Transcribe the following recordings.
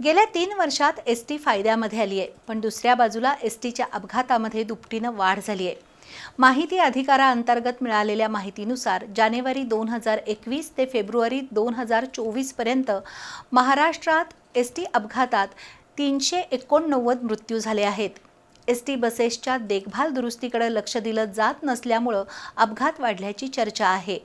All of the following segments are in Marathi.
गेल्या तीन वर्षात एस टी फायद्यामध्ये आली आहे पण दुसऱ्या बाजूला एस टीच्या अपघातामध्ये दुपटीनं वाढ झाली आहे माहिती अधिकाराअंतर्गत मिळालेल्या माहितीनुसार जानेवारी दोन हजार एकवीस ते फेब्रुवारी दोन हजार चोवीसपर्यंत महाराष्ट्रात एस टी अपघातात तीनशे एकोणनव्वद मृत्यू झाले आहेत. एस टी बसेसच्या देखभाल दुरुस्तीकडे लक्ष दिलं जात नसल्यामुळं अपघात वाढल्याची चर्चा आहे.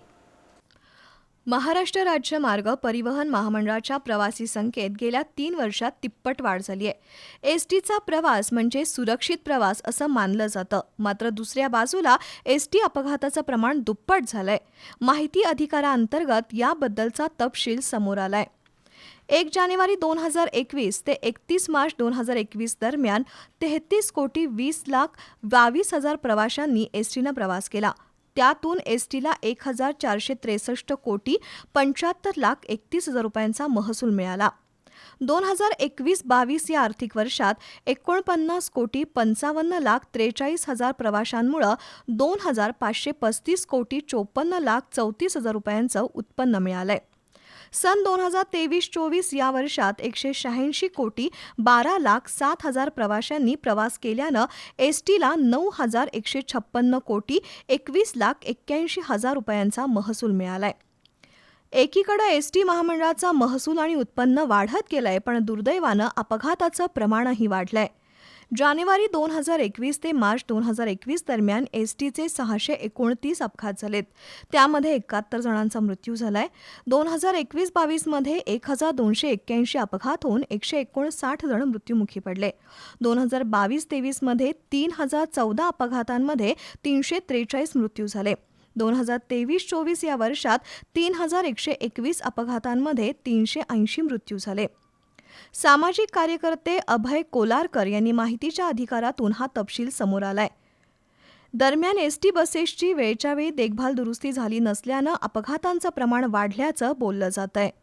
महाराष्ट्र राज्य मार्ग परिवहन महामंडळाच्या प्रवासी संख्येत गेल्या तीन वर्षात तिप्पट वाढ झाली आहे. एस टीचा प्रवास म्हणजे सुरक्षित प्रवास असं मानलं जातं. मात्र दुसऱ्या बाजूला एस टी अपघाताचं प्रमाण दुप्पट झालंय. माहिती अधिकाराअंतर्गत याबद्दलचा तपशील समोर आलाय. एक जानेवारी दोन हजार एकवीस ते एकतीस मार्च दोन हजार एकवीस दरम्यान तेहतीस कोटी वीस लाख बावीस हजार प्रवाशांनी एस टीनं प्रवास केला. त्यातून एस टीला एक हजार चारशे त्रेसष्ट कोटी पंच्याहत्तर लाख एकतीस हजार रुपयांचा महसूल मिळाला. दोन हजार एकवीस बावीस या आर्थिक वर्षात एकोणपन्नास कोटी पंचावन्न लाख त्रेचाळीस हजार प्रवाशांमुळं दोन हजार पाचशे पस्तीस कोटी चोपन्न लाख चौतीस हजार रुपयांचं उत्पन्न मिळालंय. सन दोन हजार तेवीस चोवीस या वर्षात एकशे शहाऐंशी कोटी बारा लाख सात हजार प्रवाशांनी प्रवास केल्यानं एस टीला नऊ हजार एकशे छप्पन्न कोटी एकवीस लाख एक्क्याऐंशी हजार रुपयांचा महसूल मिळालाय. एकीकडे एस टी महामंडळाचा महसूल आणि उत्पन्न वाढत गेलंय पण दुर्दैवानं अपघाताचं प्रमाणही वाढलंय. जानेवारी दोन हजार एकवीस ते मार्च दोन हजार एकवीस दरम्यान एस टीचे सहाशे एकोणतीस अपघात झालेत. त्यामध्ये एकाहत्तर जणांचा मृत्यू झालाय. दोन हजार एकवीस बावीसमध्ये एक हजार दोनशे एक्क्याऐंशी अपघात होऊन एकशे एकोणसाठ जण मृत्युमुखी पडले. दोन हजार बावीस तेवीसमध्ये तीन हजार चौदा अपघातांमध्ये तीनशे त्रेचाळीस मृत्यू झाले. दोन हजार तेवीस चोवीस या वर्षात तीन हजार एकशे एकवीस अपघातांमध्ये तीनशे ऐंशी मृत्यू झाले. सामाजिक कार्यकर्ते अभय कोलारकर यांनी माहितीच्या अधिकारातून हा तपशील समोर आलाय. दरम्यान एस टी बसेसची वेळच्या वेळी देखभाल दुरुस्ती झाली नसल्यानं अपघातांचं प्रमाण वाढल्याचं बोललं जात आहे